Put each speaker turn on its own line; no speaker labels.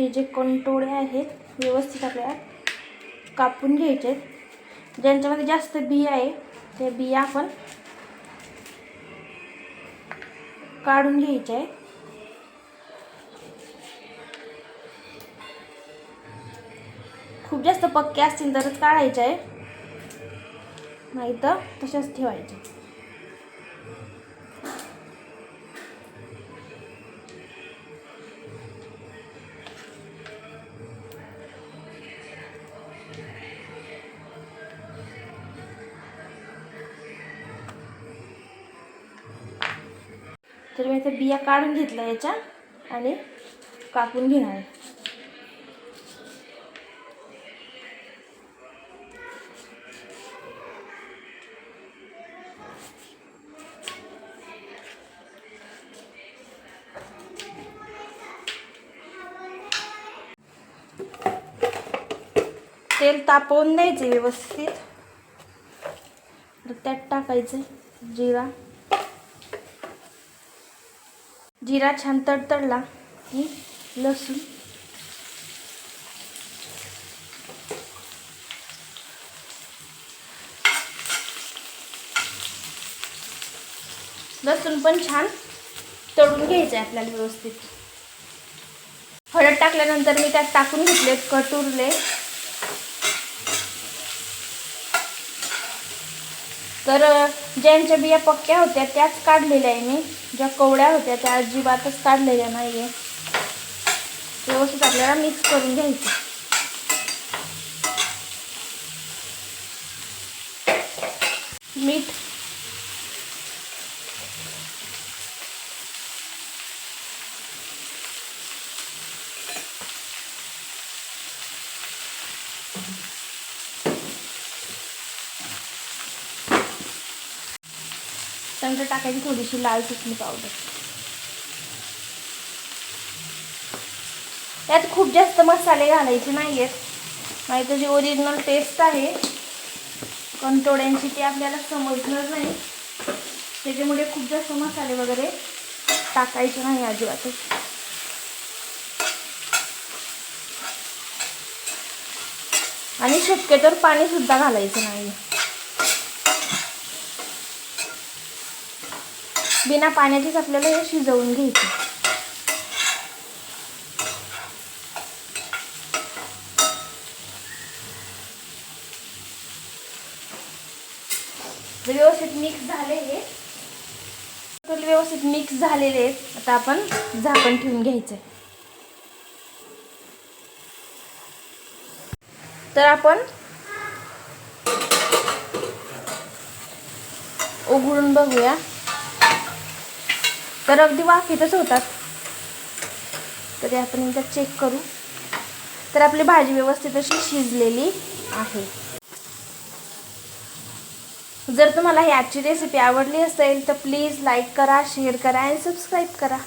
हे जे कंटोळे आहेत व्यवस्थित आपल्याला कापून घ्यायचे आहेत. ज्यांच्यामध्ये जास्त बिया आहे त्या बिया आपण काढून घ्यायच्या आहे खूप जास्त पक्के असतील तरच काढायचे आहे नाही तर तशाच ठेवायचे तर मी आता बिया काढून घेतल्या याच्या आणि कापून घेणार आहे. तेल तापवून द्यायचे व्यवस्थित. त्यात टाकायचं जिरा. जिरा छान तडतडला की लसूण. लसूण पण छान तळून घ्यायचं आहे आपल्याला व्यवस्थित. हळद टाकल्यानंतर मी त्यात टाकून घेतले कटुरले. तर ज्यांच्या बिया पक्क्या होत्या त्याच काढलेल्या आहे मी. ज्या कवड्या होत्या त्या अजिबातच काढलेल्या नाही आहे व्यवस्थित आपल्याला मिक्स करून घ्यायचं. मीठ. त्यानंतर टाकायची थोडीशी लाल चटणी पावडर यात खूप जास्त मसाले घालायचे नाही आहेत नाहीतर जी ओरिजिनल टेस्ट आहे कंटोड्यांची ती आपल्याला समजणार नाही. त्याच्यामुळे खूप जास्त मसाले वगैरे टाकायचे नाही अजिबातच आणि शक्यतोवर पाणीसुद्धा घालायचं नाही. बिना पाण्याचीच आपल्याला हे शिजवून घ्यायचे. व्यवस्थित मिक्स झाले हे. व्यवस्थित मिक्स झालेले आहेत. आता आपण झाकण ठेवून घ्यायचं तर आपण उघडून बघूया. तर अगदी वाफेतच होतात. तरी आपण एकदा चेक करू. तर आपली भाजी व्यवस्थित अशी शिजलेली आहे. जर तुम्हाला ही आजची रेसिपी आवडली असेल तर प्लीज लाईक करा शेअर करा आणि सबस्क्राईब करा.